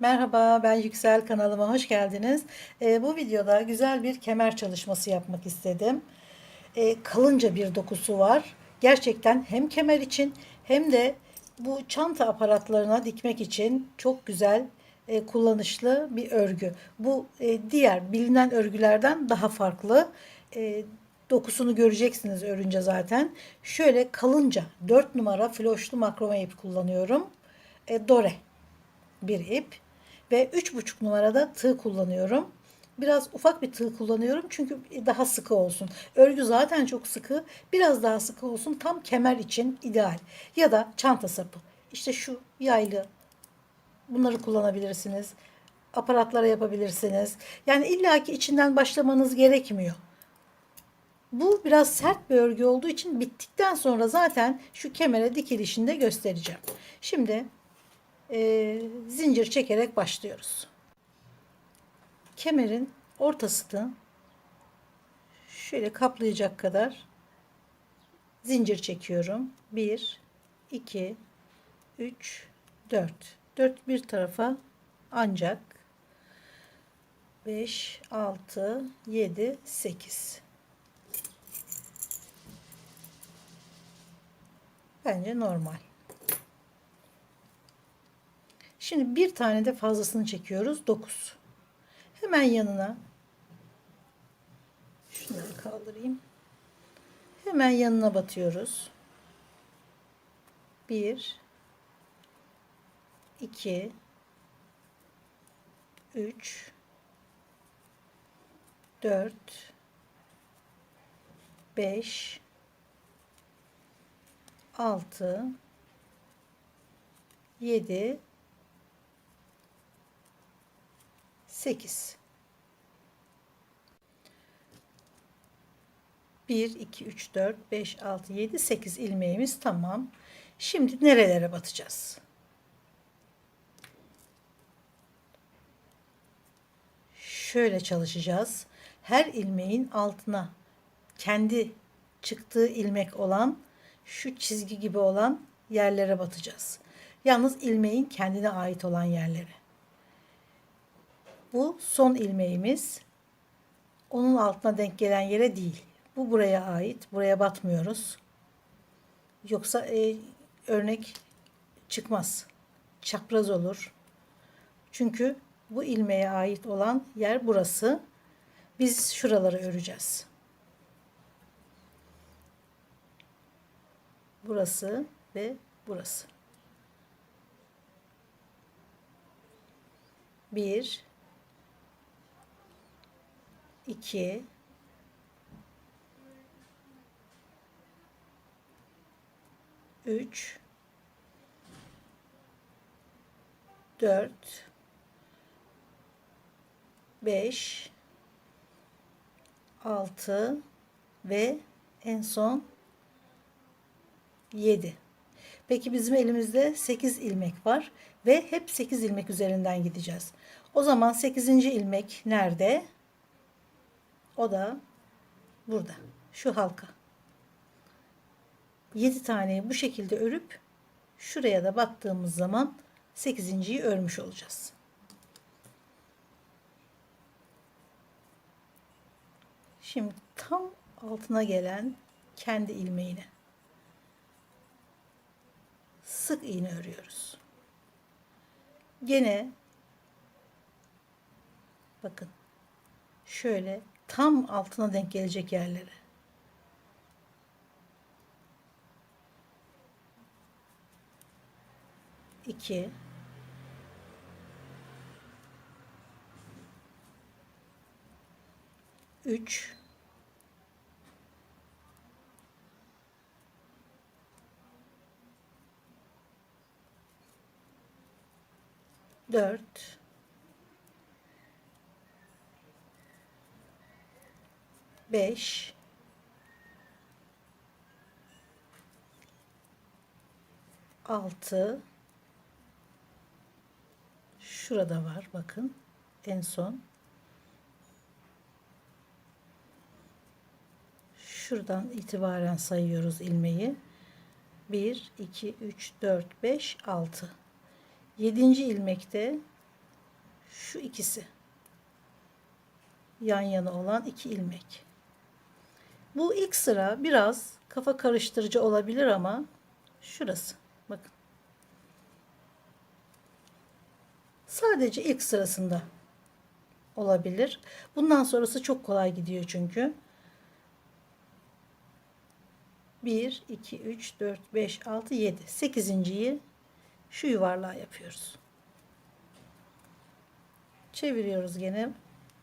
Merhaba, ben Yüksel kanalıma hoş geldiniz. Ee, bu videoda güzel bir kemer çalışması yapmak istedim. Ee, kalınca bir dokusu var. Gerçekten hem kemer için hem de bu çanta aparatlarına dikmek için çok güzel, e, kullanışlı bir örgü. Bu e, diğer bilinen örgülerden daha farklı. E, dokusunu göreceksiniz örünce zaten. Şöyle kalınca 4 numara floşlu makrome ip kullanıyorum. E, Dore bir ip ve 3,5 numarada tığ kullanıyorum. Biraz ufak bir tığ kullanıyorum çünkü daha sıkı olsun. Örgü zaten çok sıkı. Biraz daha sıkı olsun. Tam kemer için ideal. Ya da çanta sapı. İşte şu yaylı. Bunları kullanabilirsiniz. Aparatlara yapabilirsiniz. Yani illaki içinden başlamanız gerekmiyor. Bu biraz sert bir örgü olduğu için bittikten sonra zaten şu kemere dikilişinde göstereceğim. Şimdi e, zincir çekerek başlıyoruz. Kemerin ortasını şöyle kaplayacak kadar zincir çekiyorum. 1 2 3 4 4 bir tarafa ancak 5 6 7 8 Bence normal. Şimdi bir tane de fazlasını çekiyoruz. 9. Hemen yanına şunları kaldırayım. Hemen yanına batıyoruz. 1 2 3 4 5 6 7 8 1 2 3 4 5 6 7 8 ilmeğimiz tamam. Şimdi nerelere batacağız? Şöyle çalışacağız. Her ilmeğin altına kendi çıktığı ilmek olan şu çizgi gibi olan yerlere batacağız. Yalnız ilmeğin kendine ait olan yerlere. Bu son ilmeğimiz. Onun altına denk gelen yere değil. Bu buraya ait. Buraya batmıyoruz. Yoksa e, örnek çıkmaz. Çapraz olur. Çünkü bu ilmeğe ait olan yer burası. Biz şuraları öreceğiz. Burası ve burası. Bir, 2 3 4 5 6 ve en son 7. Peki bizim elimizde 8 ilmek var ve hep 8 ilmek üzerinden gideceğiz. O zaman 8. ilmek nerede? O da burada. Şu halka. 7 taneyi bu şekilde örüp şuraya da battığımız zaman 8.yi örmüş olacağız. Şimdi tam altına gelen kendi ilmeğini sık iğne örüyoruz. Gene bakın şöyle tam altına denk gelecek yerlere. İki. Üç. Dört. 5 6 şurada var bakın en son şuradan itibaren sayıyoruz ilmeği 1 2 3 4 5 6 7. ilmekte Şu ikisi. Yan yana olan iki ilmek. Bu ilk sıra biraz kafa karıştırıcı olabilir ama şurası. Bakın. Sadece ilk sırasında olabilir. Bundan sonrası çok kolay gidiyor çünkü. 1, 2, 3, 4, 5, 6, 7. 8.yi şu yuvarlağa yapıyoruz. Çeviriyoruz gene.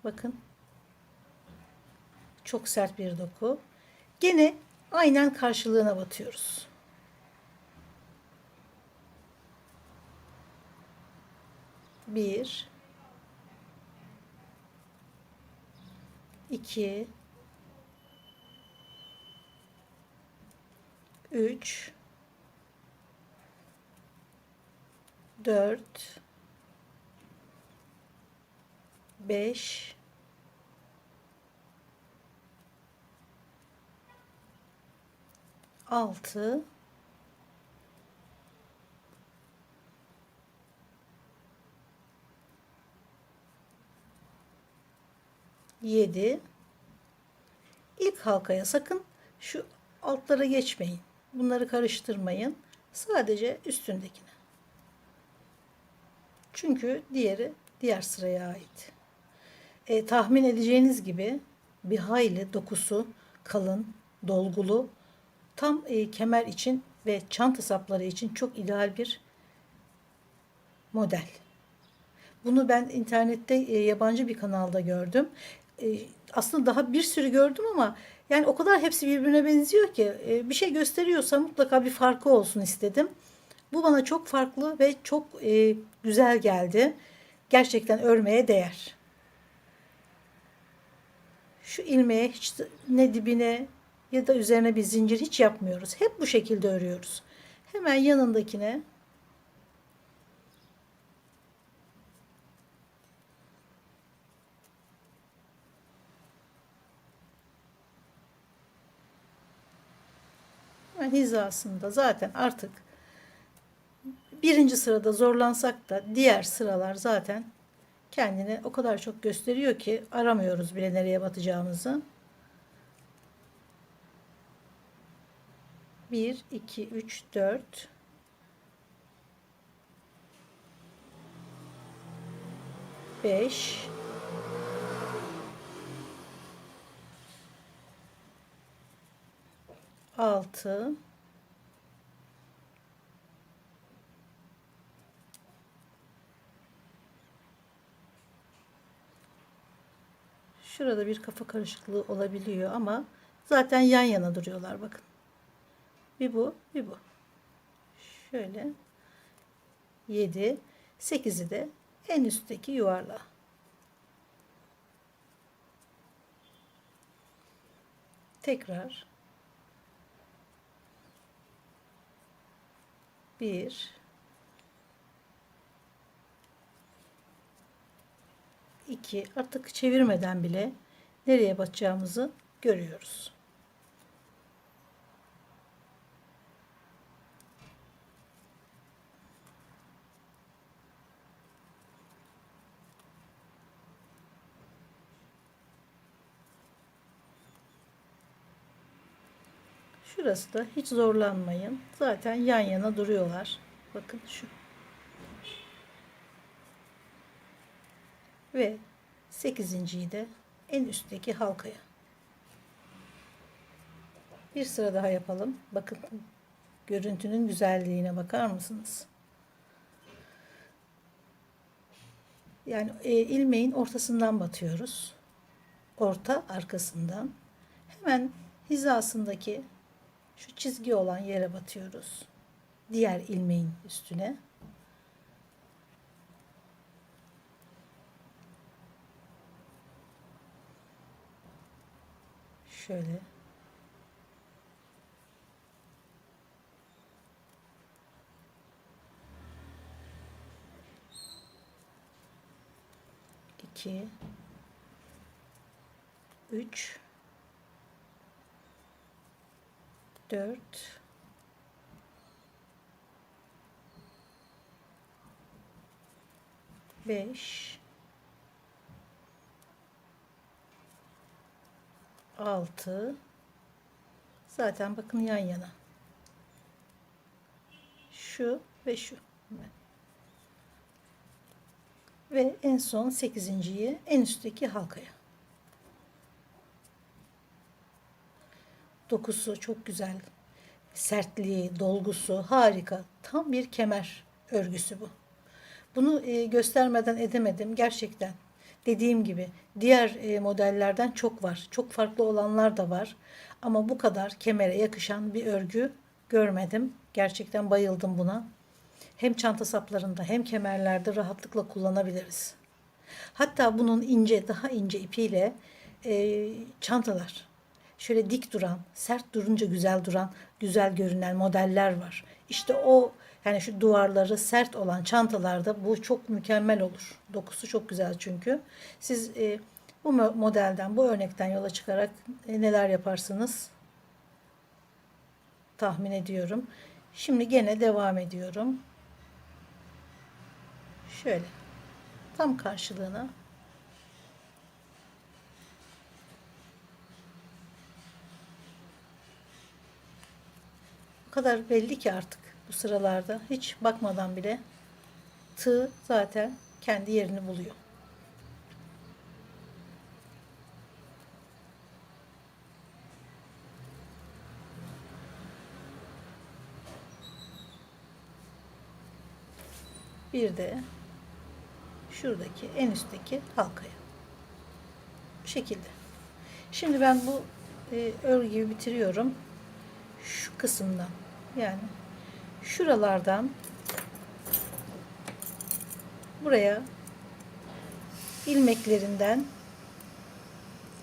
Bakın. Çok sert bir doku. Gene aynen karşılığına batıyoruz. Bir, iki, üç, dört, beş, altı, yedi. İlk halkaya sakın şu altlara geçmeyin. Bunları karıştırmayın. Sadece üstündekine. Çünkü diğeri diğer sıraya ait. E, tahmin edeceğiniz gibi bir hayli dokusu kalın, dolgulu, tam e, kemer için ve çanta sapları için çok ideal bir model. Bunu ben internette e, yabancı bir kanalda gördüm. E, aslında daha bir sürü gördüm ama yani o kadar hepsi birbirine benziyor ki e, bir şey gösteriyorsa mutlaka bir farkı olsun istedim. Bu bana çok farklı ve çok e, güzel geldi. Gerçekten örmeye değer. Şu ilmeğe hiç ne dibine ya da üzerine bir zincir hiç yapmıyoruz. Hep bu şekilde örüyoruz. Hemen yanındakine hemen hizasında zaten artık birinci sırada zorlansak da diğer sıralar zaten kendini o kadar çok gösteriyor ki aramıyoruz bile nereye batacağımızı. 1, 2, 3, 4 5 6 Şurada bir kafa karışıklığı olabiliyor ama zaten yan yana duruyorlar bakın. Bir bu, bir bu. Şöyle 7, 8'i de en üstteki yuvarla. Tekrar 1 2 artık çevirmeden bile nereye batacağımızı görüyoruz. Şurası da hiç zorlanmayın. Zaten yan yana duruyorlar. Bakın şu. Ve 8.yi de en üstteki halkaya. Bir sıra daha yapalım. Bakın görüntünün güzelliğine bakar mısınız? Yani e, ilmeğin ortasından batıyoruz. Orta arkasından. Hemen hizasındaki şu çizgi olan yere batıyoruz. Diğer ilmeğin üstüne. Şöyle. İki. Üç. 4 5 6 zaten bakın yan yana. Şu ve şu. Ve en son 8.yi en üstteki halkaya. Dokusu çok güzel. Sertliği, dolgusu harika. Tam bir kemer örgüsü bu. Bunu e, göstermeden edemedim gerçekten. Dediğim gibi diğer e, modellerden çok var. Çok farklı olanlar da var. Ama bu kadar kemere yakışan bir örgü görmedim. Gerçekten bayıldım buna. Hem çanta saplarında hem kemerlerde rahatlıkla kullanabiliriz. Hatta bunun ince, daha ince ipiyle e, çantalar, şöyle dik duran, sert durunca güzel duran, güzel görünen modeller var. İşte o yani şu duvarları sert olan çantalarda bu çok mükemmel olur. Dokusu çok güzel çünkü. Siz e, bu mo- modelden, bu örnekten yola çıkarak e, neler yaparsınız? Tahmin ediyorum. Şimdi gene devam ediyorum. Şöyle tam karşılığına kadar belli ki artık bu sıralarda hiç bakmadan bile tığ zaten kendi yerini buluyor. Bir de şuradaki en üstteki halkaya. Bu şekilde. Şimdi ben bu e, örgüyü bitiriyorum. Şu kısımdan yani şuralardan buraya ilmeklerinden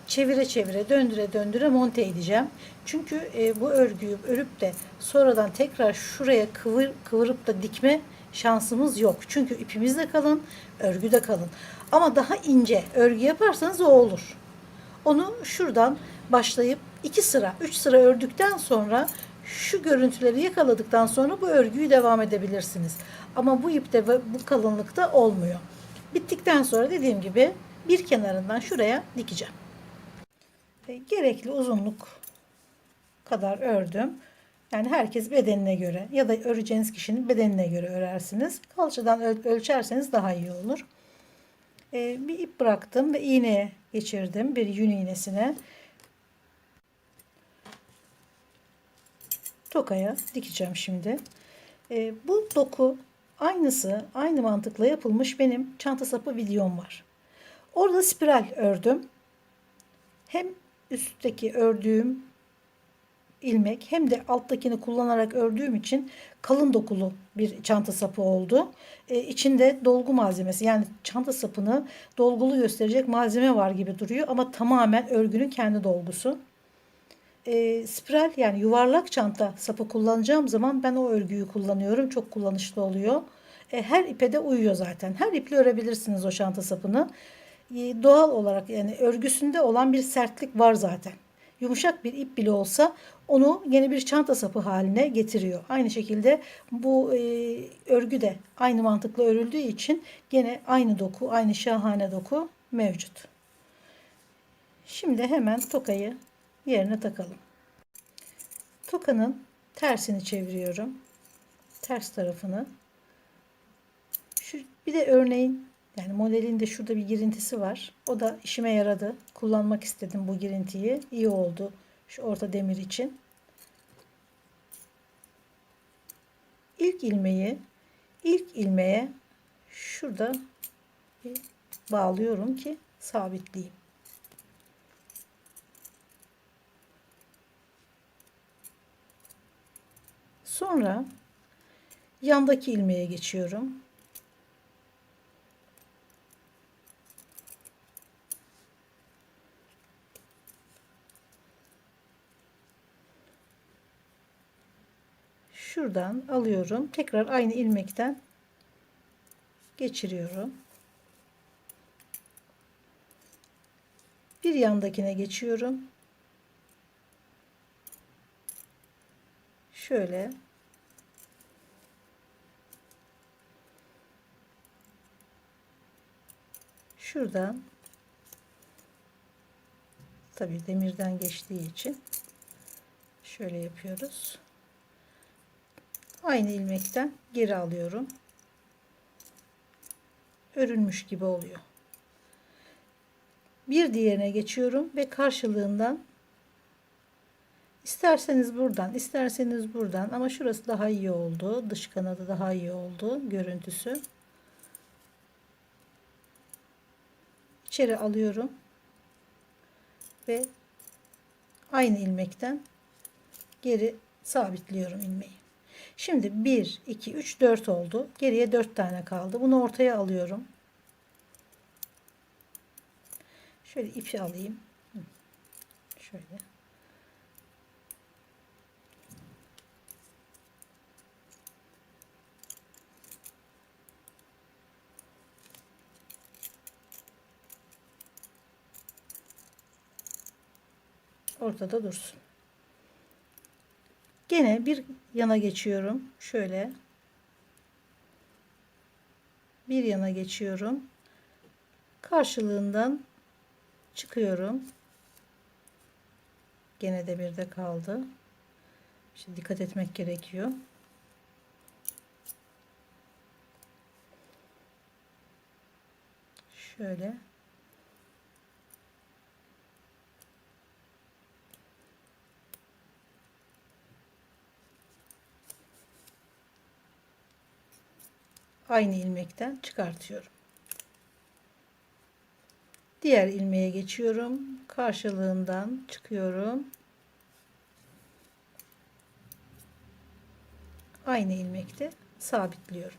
çevire çevire döndüre döndüre monte edeceğim. Çünkü e, bu örgüyü örüp de sonradan tekrar şuraya kıvır, kıvırıp da dikme şansımız yok. Çünkü ipimiz de kalın, örgü de kalın. Ama daha ince örgü yaparsanız o olur. Onu şuradan başlayıp iki sıra, üç sıra ördükten sonra şu görüntüleri yakaladıktan sonra bu örgüyü devam edebilirsiniz. Ama bu ipte ve bu kalınlıkta olmuyor. Bittikten sonra dediğim gibi bir kenarından şuraya dikeceğim. E, Gerekli uzunluk kadar ördüm. Yani herkes bedenine göre ya da öreceğiniz kişinin bedenine göre örersiniz. Kalçadan öl- ölçerseniz daha iyi olur. E, bir ip bıraktım ve iğneye geçirdim. Bir yün iğnesine. Tokaya dikeceğim şimdi. E, bu doku aynısı, aynı mantıkla yapılmış benim çanta sapı videom var. Orada spiral ördüm. Hem üstteki ördüğüm ilmek hem de alttakini kullanarak ördüğüm için kalın dokulu bir çanta sapı oldu. Ee, içinde dolgu malzemesi yani çanta sapını dolgulu gösterecek malzeme var gibi duruyor ama tamamen örgünün kendi dolgusu. Ee, spiral yani yuvarlak çanta sapı kullanacağım zaman ben o örgüyü kullanıyorum. Çok kullanışlı oluyor. Ee, her ipe de uyuyor zaten. Her iple örebilirsiniz o çanta sapını. Ee, doğal olarak yani örgüsünde olan bir sertlik var zaten yumuşak bir ip bile olsa onu yeni bir çanta sapı haline getiriyor. Aynı şekilde bu e, örgü de aynı mantıkla örüldüğü için gene aynı doku, aynı şahane doku mevcut. Şimdi hemen tokayı yerine takalım. Tokanın tersini çeviriyorum. Ters tarafını. Şu bir de örneğin yani modelinde şurada bir girintisi var. O da işime yaradı. Kullanmak istedim bu girintiyi. İyi oldu şu orta demir için. İlk ilmeği ilk ilmeğe şurada bağlıyorum ki sabitleyeyim. Sonra yandaki ilmeğe geçiyorum. şuradan alıyorum. Tekrar aynı ilmekten geçiriyorum. Bir yandakine geçiyorum. Şöyle şuradan Tabii demirden geçtiği için şöyle yapıyoruz. Aynı ilmekten geri alıyorum. Örülmüş gibi oluyor. Bir diğerine geçiyorum ve karşılığından isterseniz buradan, isterseniz buradan ama şurası daha iyi oldu. Dış kanadı daha iyi oldu görüntüsü. İçeri alıyorum ve aynı ilmekten geri sabitliyorum ilmeği. Şimdi 1, 2, 3, 4 oldu. Geriye 4 tane kaldı. Bunu ortaya alıyorum. Şöyle ipi alayım. Şöyle. Ortada dursun. Gene bir yana geçiyorum. Şöyle. Bir yana geçiyorum. Karşılığından çıkıyorum. Gene de bir de kaldı. Şimdi dikkat etmek gerekiyor. Şöyle. Aynı ilmekten çıkartıyorum. Diğer ilmeğe geçiyorum. Karşılığından çıkıyorum. Aynı ilmekte sabitliyorum.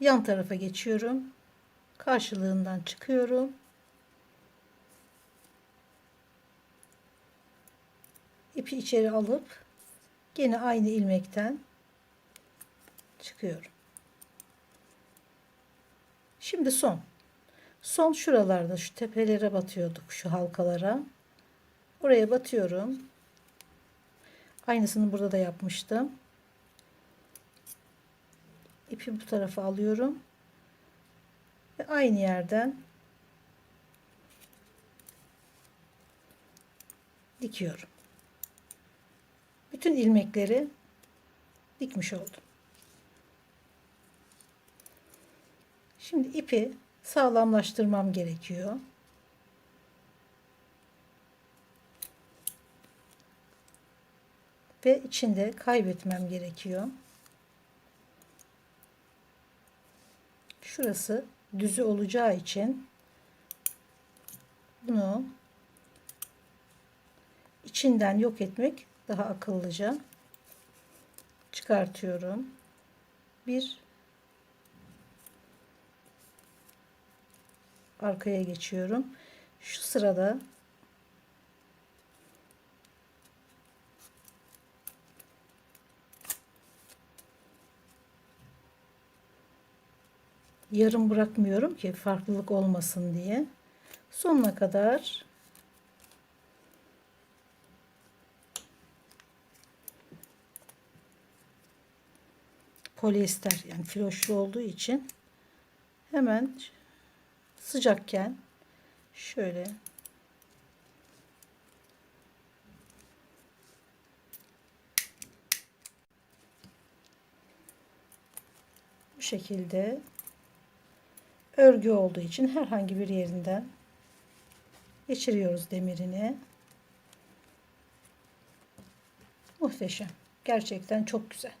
Yan tarafa geçiyorum. Karşılığından çıkıyorum. İpi içeri alıp yine aynı ilmekten çıkıyorum. Şimdi son. Son şuralarda şu tepelere batıyorduk şu halkalara. Oraya batıyorum. Aynısını burada da yapmıştım. İpi bu tarafa alıyorum. Ve aynı yerden dikiyorum. Bütün ilmekleri dikmiş oldum. Şimdi ipi sağlamlaştırmam gerekiyor. Ve içinde kaybetmem gerekiyor. Şurası düzü olacağı için bunu içinden yok etmek daha akıllıca. Çıkartıyorum. Bir arkaya geçiyorum. Şu sırada yarım bırakmıyorum ki farklılık olmasın diye. Sonuna kadar polyester yani filoşlu olduğu için hemen sıcakken şöyle bu şekilde örgü olduğu için herhangi bir yerinden geçiriyoruz demirini. Muhteşem. Gerçekten çok güzel.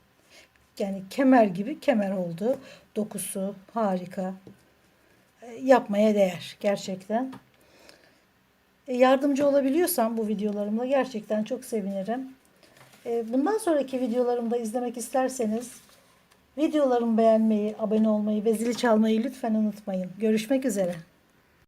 Yani kemer gibi kemer oldu. Dokusu harika yapmaya değer gerçekten. E, yardımcı olabiliyorsam bu videolarımla gerçekten çok sevinirim. E, bundan sonraki videolarımda izlemek isterseniz videolarımı beğenmeyi, abone olmayı ve zili çalmayı lütfen unutmayın. Görüşmek üzere.